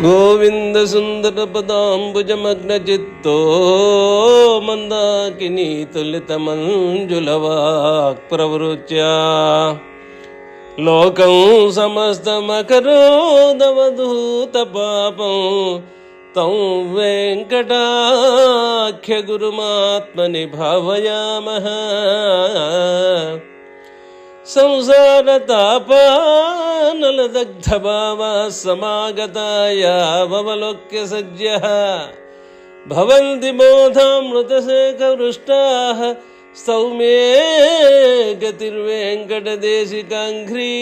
गोविन्दसुन्दरपदाम्बुजमग्नचित्तो मन्दाकिनीतुलितमञ्जुलवाक्प्रवृत्या पाप तौ वेकटाख्य गुरुमात्म भावयाम संसारतापा दग्धभामा समागतायावलोक्य सज्जः भवन्ति मोधामृतसेकवृष्टाः सौम्ये गतिर्वेङ्कटदेशिकाङ्घ्री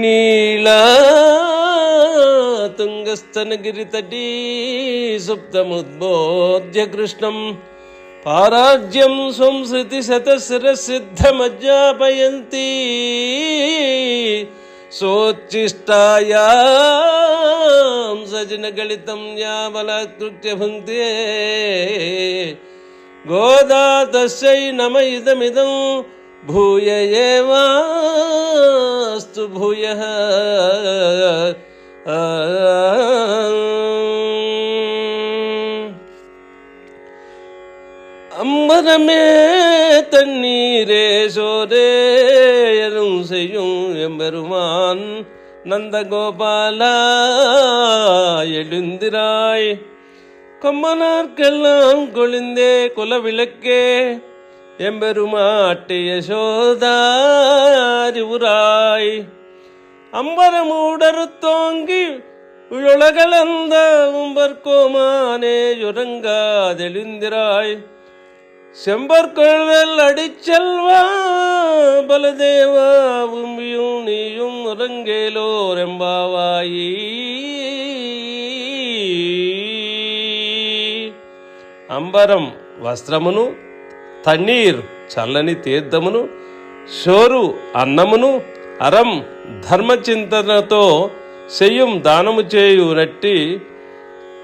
नीला तुङ्गस्तनगिरितटी सुप्तमुद्बोध्य कृष्णम् పారాజ్యం సంసృతి శతశిరసిద్ధమజ్జాపయంతి సోచ్చిష్టాయాం సజన గళితం యావలకృత్య భుంక్తే గోదా తస్యై నమ ఇదమిదం భూయ ఏవాస్తు భూయ. பரமே தண்ணீரே சோரே எனும் செய்யும் எம்பெருமான் நந்தகோபாலா எழுந்திராய். கம்மனார்க்கெல்லாம் கொழுந்தே குலவிளக்கே எம்பெருமாட்டு யசோதாரிவுராய் அம்பரமூடருத்தோங்கி உழகலந்த உம்பர்கோமானே யுறங்காதெழுந்திராய் செம்பற்கொள்வெல் அடிச்செல்வா பலதேவா உம்பியும் நீயும் உறங்கேலோர் எம்பாவாயி అంబరం వస్త్రమును తన్నీర్ చల్లని తీర్థమును షోరు అన్నమును అరం ధర్మచింతనతో చెయ్యం దానము చేయు నట్టి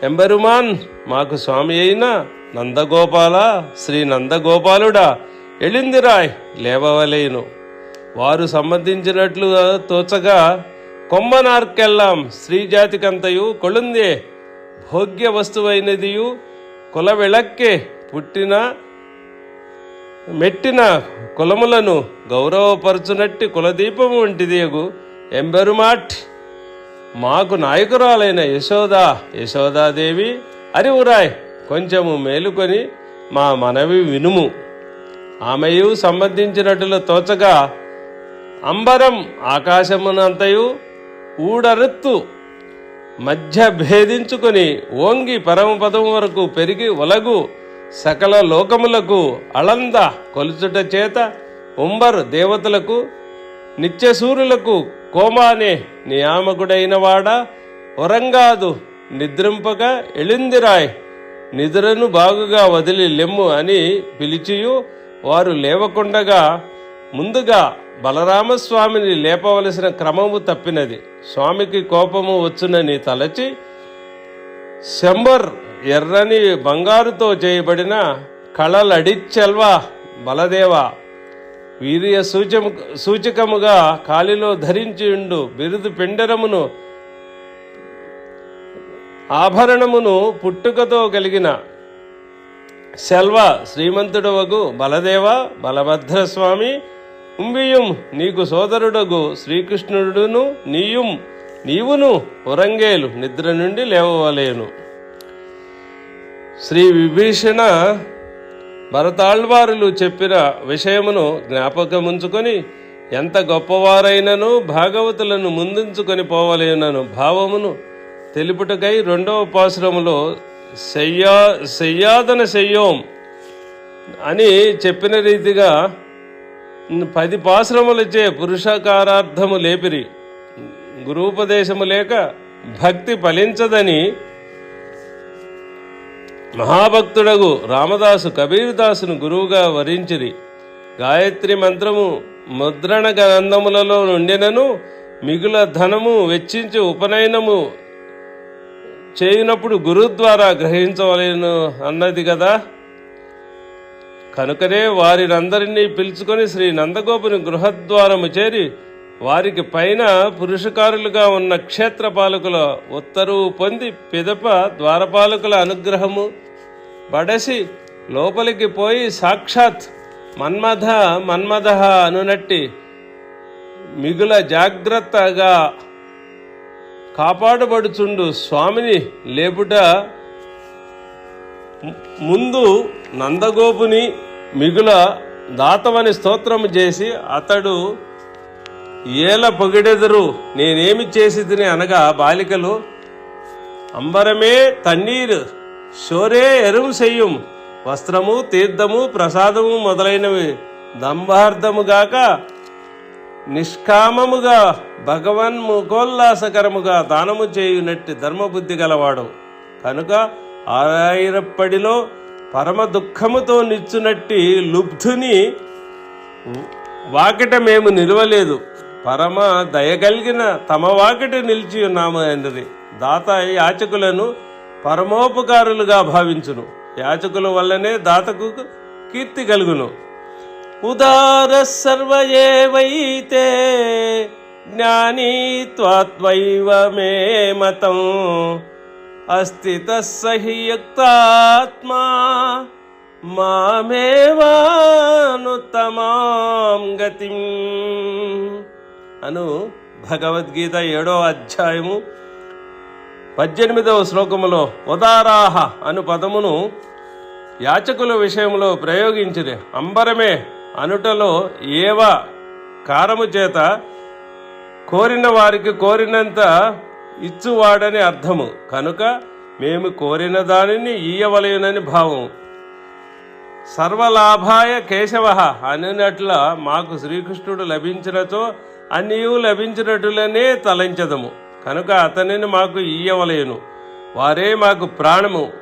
ఎంబెరుమాన్ మాకు స్వామి అయిన నందగోపాల శ్రీ నందగోపాలుడా ఎళిందిరాయ్ లేవవలేను. వారు సంబంధించినట్లు తోచగా కొమ్మనార్కెల్లాం స్త్రీజాతికంతయు కొళుందే భోగ్య వస్తువైనదియు కుల వెళక్కే పుట్టిన మెట్టిన కులములను గౌరవపరచునట్టి కులదీపము వంటిదేగు ఎంబెరుమాట్. మాకు నాయకురాలైన యశోదా యశోదాదేవి అరివురాయ్ కొంచెము మేలుకొని మా మనవి వినుము. ఆమెయు సంబంధించినట్లు తోచగా అంబరం ఆకాశమునంతయు ఊడరెత్తు. మధ్య భేదించుకొని ఓంగి పరమపదం వరకు పెరిగి ఒలగు సకల లోకములకు అళంద కొలుచుట చేత ఉంబర్ దేవతలకు నిత్యసూరులకు కోమానే నియామకుడైన వాడా ఒరంగాదు నిద్రింపక ఎళిందిరాయ్. నిద్రను బాగుగా వదిలి లెమ్ము అని పిలిచియు. వారు లేవకుండగా ముందుగా బలరామస్వామిని లేపవలసిన క్రమము తప్పినది. స్వామికి కోపము వచ్చునని తలచి శంబర్ ఎర్రని బంగారుతో చేయబడిన కళలడిచెల్వా బలదేవ వీర్య సూచము సూచకముగా కాలిలో ధరించి ఉండు బిరుదు పిండరమును ఆభరణమును పుట్టుకతో కలిగిన సెల్వ శ్రీమంతుడవగు బలదేవ బలభద్రస్వామి ఉంబియుం నీకు సోదరుడగు శ్రీకృష్ణుడును నీయుం నీవును ఉరంగేలు నిద్ర నుండి లేవవలేను. శ్రీ విభీషణ భరతాళ్వారులు చెప్పిన విషయమును జ్ఞాపకముంచుకొని ఎంత గొప్పవారైనను భాగవతులను ముందుంచుకొని పోవలేనను భావమును తెలుపుటకై రెండవ పాశ్రములో శయ్యా శయ్యాదన శయ్యోం అని చెప్పిన రీతిగా పది పాశ్రములచే పురుషకారార్థము లేపిరి. గురూపదేశము లేక భక్తి ఫలించదని మహాభక్తుడగు రామదాసు కబీర్దాసును గురువుగా వరించిరి. గాయత్రి మంత్రము ముద్రణ గ్రంథములలో నుండినను మిగుల ధనము వెచ్చించి ఉపనయనము చేయునప్పుడు గురువు ద్వారా గ్రహించవలేను అన్నది కదా. కనుకనే వారినందరినీ పిలుచుకొని శ్రీ నందగోపుని గృహద్వారము చేరి వారికి పైన పురుషకారులుగా ఉన్న క్షేత్రపాలకుల ఉత్తరువు పొంది పిదప ద్వారపాలకుల అనుగ్రహము బడసి లోపలికి పోయి సాక్షాత్ మన్మథ మన్మథ అనునట్టి మిగుల జాగ్రత్తగా కాపాడబడుచుండు. స్వామిని లేపుట ముందు నందగోపుని మిగుల దాతవని స్తోత్రము చేసి అతడు ఏల పొగిడెదరు నేనేమి చేసి తిని అనగా బాలికలు అంబరమే తన్నీరు షోరే ఎరువు చెయ్యం వస్త్రము తీర్థము ప్రసాదము మొదలైనవి దంభార్థముగాక నిష్కామముగా భగవన్ ముఖోల్లాసకరముగా దానము చేయునట్టి ధర్మబుద్ధి గలవాడు. కనుక ఆరాయిరప్పడిలో పరమ దుఃఖముతో నిచ్చునట్టి లుబ్ధుని వాకిట మేము నిలవలేదు. పరమ దయగలిగిన తమ వాకిట నిలిచి ఉన్నాము అన్నది. దాత యాచకులను పరమోపకారులుగా భావించును. యాచకుల వల్లనే దాతకు కీర్తి కలుగును. ఉదార సర్వ ఏవైతే జ్ఞానీ త్వాత్వైవ మే మతం అస్థిత సహియుక్తాత్మా మామేవానుత్తమాం గతిం. అను భగవద్గీత ఏడో అధ్యాయము పద్దెనిమిదవ శ్లోకములో ఉదారాహ అను పదమును యాచకుల విషయంలో ప్రయోగించిరి. అంబరమే అనుటలో ఏవ కారము చేత కోరిన వారికి కోరినంత ఇచ్చువాడని అర్థము. కనుక మేము కోరిన దానిని ఇయ్యవలేనని భావం. సర్వలాభాయ కేశవ అనినట్ల మాకు శ్రీకృష్ణుడు లభించినతో అన్నియు లభించినట్లనే తలంచదము. కనుక అతనిని మాకు ఇయ్యవలేను వారే మాకు ప్రాణము.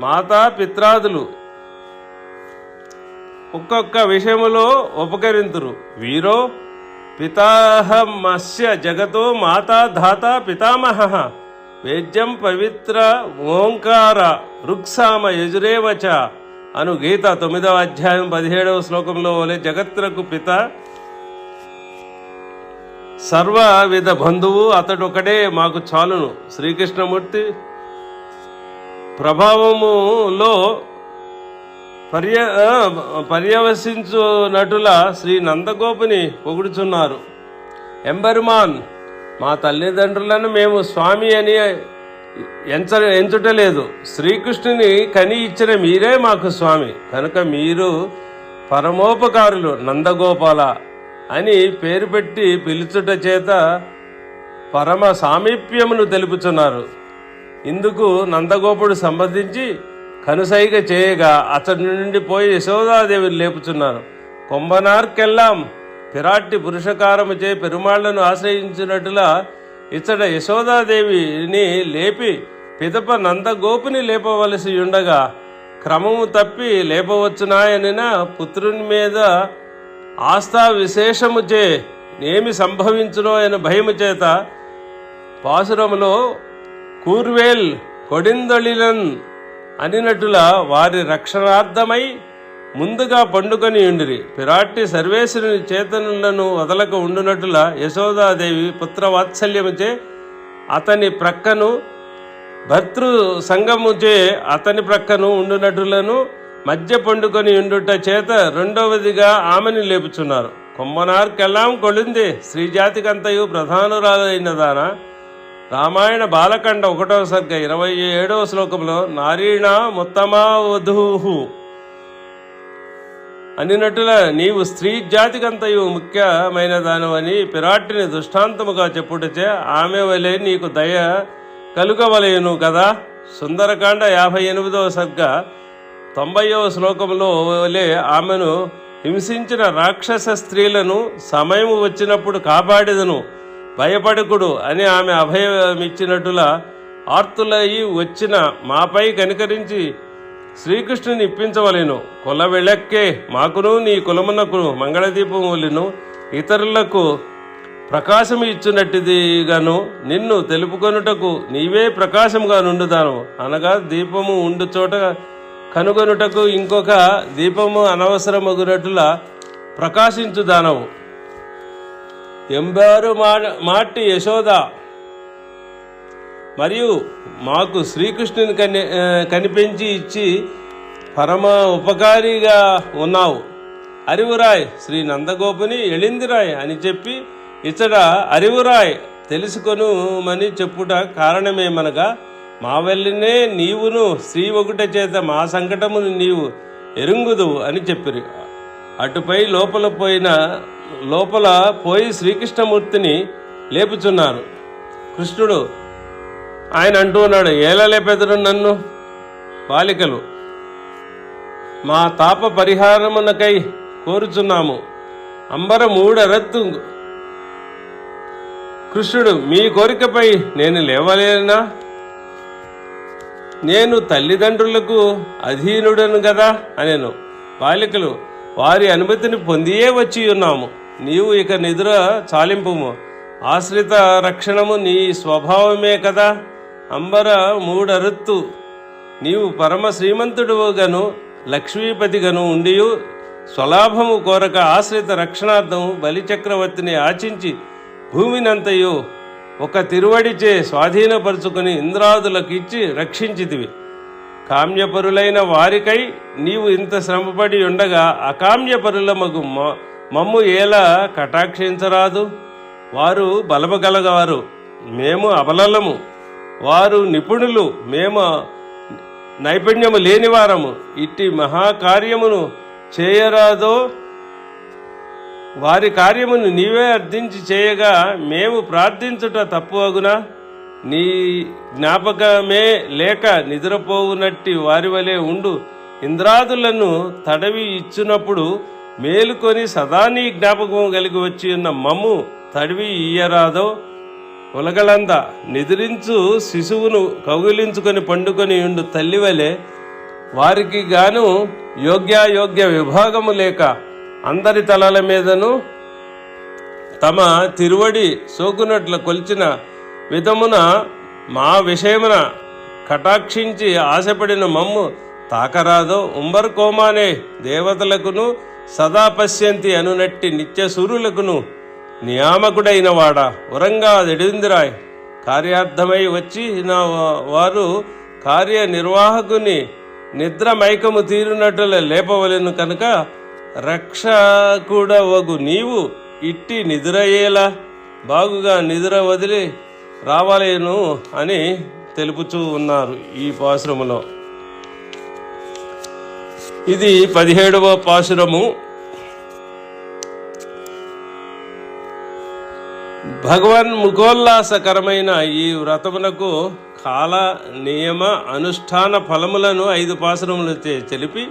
మాతా పిత్రాదులు. ఒక్కొక్క విషయములో ఉపకరింతురు. వీరో పితాహమస్య జగతో మాతా ధాత పితామహ. వేద్యం పవిత్ర ఓంకార రుక్సామ యజురేవచ అను గీత తొమ్మిదవ అధ్యాయం పదిహేడవ శ్లోకంలో వలె జగత్రకు పిత. సర్వవిధ బంధువు అతడొకడే మాకు చాలును. శ్రీకృష్ణమూర్తి ప్రభావములో పర్య పర్యవసించు నటుల శ్రీ నందగోపుని పొగుడుచున్నారు. ఎంబెరుమాన్ మా తల్లిదండ్రులను మేము స్వామి అని ఎంచ ఎంచుటలేదు. శ్రీకృష్ణుని కని ఇచ్చిన మీరే మాకు స్వామి. కనుక మీరు పరమోపకారులు నందగోపాల అని పేరు పెట్టి పిలుచుట చేత పరమ సామీప్యమును తెలుపుచున్నారు. ఇందుకు నందగోపుడు సంబంధించి కనుసైగ చేయగా అతడి నుండి పోయి యశోదాదేవిని లేపుచున్నారు కొంబనార్కెల్లాం పిరాట్టి పురుషకారము చే పెరుమాళ్ళను ఆశ్రయించినట్లు ఇతడ యశోదాదేవిని లేపి పిదప నందగోపుని లేపవలసి ఉండగా క్రమము తప్పి లేపవచ్చునాయనిన పుత్రుని మీద ఆస్థా విశేషముచే ఏమి సంభవించునో అని భయము చేత పాసురములో కూర్వేల్ కొడిందొళిలన్ అనినటుల వారి రక్షణార్థమై ముందుగా పండుకొని ఉండిరి. పిరాట్టి సర్వేశ్వరుని చేతనులను వదలక ఉండునటుల యశోదాదేవి పుత్రవాత్సల్యముచే అతని ప్రక్కను భర్తృ సంగముచే అతని ప్రక్కను ఉండునటులను మధ్య పండుకొని ఉండుట చేత రెండవదిగా ఆమెను లేపుచున్నారు. కొమ్మనార్కెల్లాం కొళింది శ్రీజాతికంతయు ప్రధానురాలైనదానా రామాయణ బాలకండ ఒకటవ సర్గ ఇరవై ఏడవ శ్లోకంలో నారీణ మొత్తమా వధూహు. అనినట్టుల నీవు స్త్రీ జాతికంతయు ముఖ్యమైన దానవని పిరాటిని దృష్టాంతముగా చెప్పుటచే ఆమె వలె నీకు దయ కలుగవలేను కదా? సుందరకాండ యాభై ఎనిమిదవ సర్గ తొంభైవ శ్లోకంలో వలె ఆమెను హింసించిన రాక్షస స్త్రీలను సమయం వచ్చినప్పుడు కాపాడేదను. భయపడకుడు అని ఆమె అభయమిచ్చినట్టులా ఆర్తులయి వచ్చిన మాపై కనికరించి శ్రీకృష్ణుని ఇప్పించవలెను. కుల వెళక్కే మాకును నీ కులమునకు మంగళదీపం వలెను ఇతరులకు ప్రకాశము ఇచ్చినట్టుదిగాను నిన్ను తెలుపుకొనుటకు నీవే ప్రకాశముగా నుండుతాను. అనగా దీపము ఉండు చోట కనుగొనుటకు ఇంకొక దీపము అనవసరమగునట్ల ప్రకాశించుదానవు. ఎంబారు మా మాటి యశోద? మరియు మాకు శ్రీకృష్ణుని కని కనిపించి ఇచ్చి పరమ ఉపకారిగా ఉన్నావు. అరివురాయ్ శ్రీ నందగోపుని ఎళిందిరాయ్ అని చెప్పి ఇచ్చట అరివురాయ్ తెలుసుకొనుమని చెప్పుట కారణమేమనగా మా వెళ్ళినే నీవును శ్రీ ఒకట చేత మా సంకటమును నీవు ఎరుంగుదువు అని చెప్పిరి. అటుపై లోపల పోయిన లోపల పోయి శ్రీకృష్ణమూర్తిని లేపుచున్నారు. కృష్ణుడు ఆయన అంటూ ఉన్నాడు ఎలా లేపెదరు నన్ను? బాలికలు మా తాప పరిహారమునకై కోరుచున్నాము. అంబర మూడరత్తు కృష్ణుడు మీ కోరికపై నేను లేవలేనా? నేను తల్లిదండ్రులకు అధీనుడను కదా అనేను. బాలికలు వారి అనుమతిని పొందియే వచ్చి ఉన్నాము. నీవు ఇక నిద్ర చాలింపుము. ఆశ్రిత రక్షణము నీ స్వభావమే కదా? అంబర మూడరుత్తు. నీవు పరమ శ్రీమంతుడుగను లక్ష్మీపతిగను ఉండియు. స్వలాభము కోరక ఆశ్రిత రక్షణార్థం బలిచక్రవర్తిని ఆచించి భూమినంతయు ఒక తిరువడిచే స్వాధీనపరుచుకుని ఇంద్రాదులకు ఇచ్చి రక్షించితివి. కామ్యపరులైన వారికై నీవు ఇంత శ్రమపడి ఉండగా అకామ్యపరుల మగు మ- మమ్ము ఎలా కటాక్షించరాదు? వారు బలమగలగారు మేము అబలలము వారు నిపుణులు మేము నైపుణ్యము లేనివారము. ఇట్టి మహాకార్యమును చేయరాదో? వారి కార్యమును నీవే అర్థించి చేయగా మేము ప్రార్థించుట తప్పు అగునా? నీ జ్ఞాపకమే లేక నిద్రపోవునట్టి వారి వలె ఉండు. ఇంద్రాదులను తడవి ఇచ్చినప్పుడు మేలుకొని సదా నీ జ్ఞాపకం కలిగి వచ్చి ఉన్న మమ్ము తడివి ఇయ్యరాదో. ఉలగలంద నిద్రించు శిశువును కౌగిలించుకొని పండుకొని ఉండు తల్లి వలె. వారికి గాను యోగ్యాయోగ్య విభాగము లేక అందరి తలల మీదను తమ తిరువడి సోకునట్లు కొలిచిన విధమున మా విషయమున కటాక్షించి ఆశపడిన మమ్ము తాకరాదో ఉంబర్కోమానే దేవతలకును సదా పశ్యంతి అనునట్టి నిత్యసూరులకును నియామకుడైన వాడ ఉరంగా దిడిందిరాయ్. కార్యార్థమై వచ్చి నా వారు కార్యనిర్వాహకుని నిద్ర మైకము తీరునట్లు లేపవలెను కనుక రక్షకుడ వగు నీవు ఇట్టి నిద్రయ్యేలా బాగుగా నిద్ర వదిలి రావాలేను అని తెలుపుచూ ఉన్నారు ఈ పాశ్రములో. ఇది పదిహేడవ పాశురము. భగవాన్ ముఖోల్లాసకరమైన ఈ వ్రతమునకు కాల నియమ అనుష్ఠాన ఫలములను ఐదు పాశురములచే తెలిపి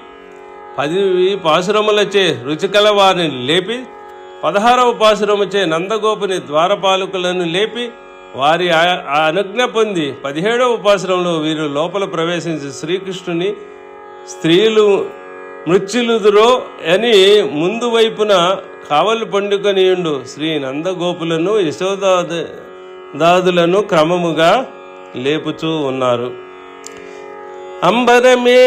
పది పాశురములచే రుచికల వారిని లేపి పదహారవ పాశురముచే నందగోపుని ద్వారపాలకులను లేపి వారి ఆ- ఆ అనుజ్ఞ పొంది పదిహేడవ ఉపాసనంలో వీరు లోపల ప్రవేశించి శ్రీకృష్ణుని స్త్రీలు మృత్యులుదురో అని ముందు వైపున కావలు పండుకొనియుండు శ్రీ నందగోపులను యశోదాదులను దాదులను క్రమముగా లేపుచూ ఉన్నారు. அம்பரமே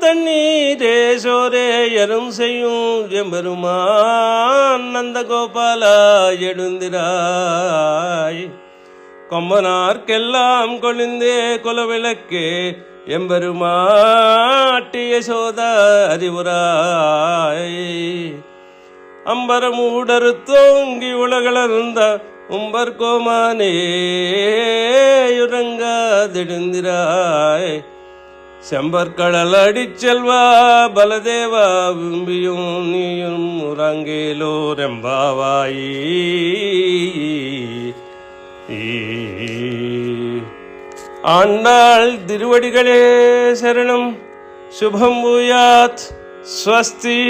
தண்ணீரே சோரே எரும் செய்யும் எம்பெருமான் நந்த கோபாலா எழுந்திராய். கொம்பனார்க்கெல்லாம் கொழுந்தே குலவிளக்கே எம்பெருமாட்டிய சோத அறிவுராய். அம்பரமூடரு தோங்கி உலகளந்த உம்பர் கோமானேயுறங்காதெடுந்திராய் செம்பற்கடல் அடிச்செல்வா பலதேவா விம்பியும் நீயும் உறங்கேலோ ரெம்பாவாயி. ஆண்டாள் திருவடிகளே சரணம். சுபம் பூயாத் ஸ்வஸ்தி.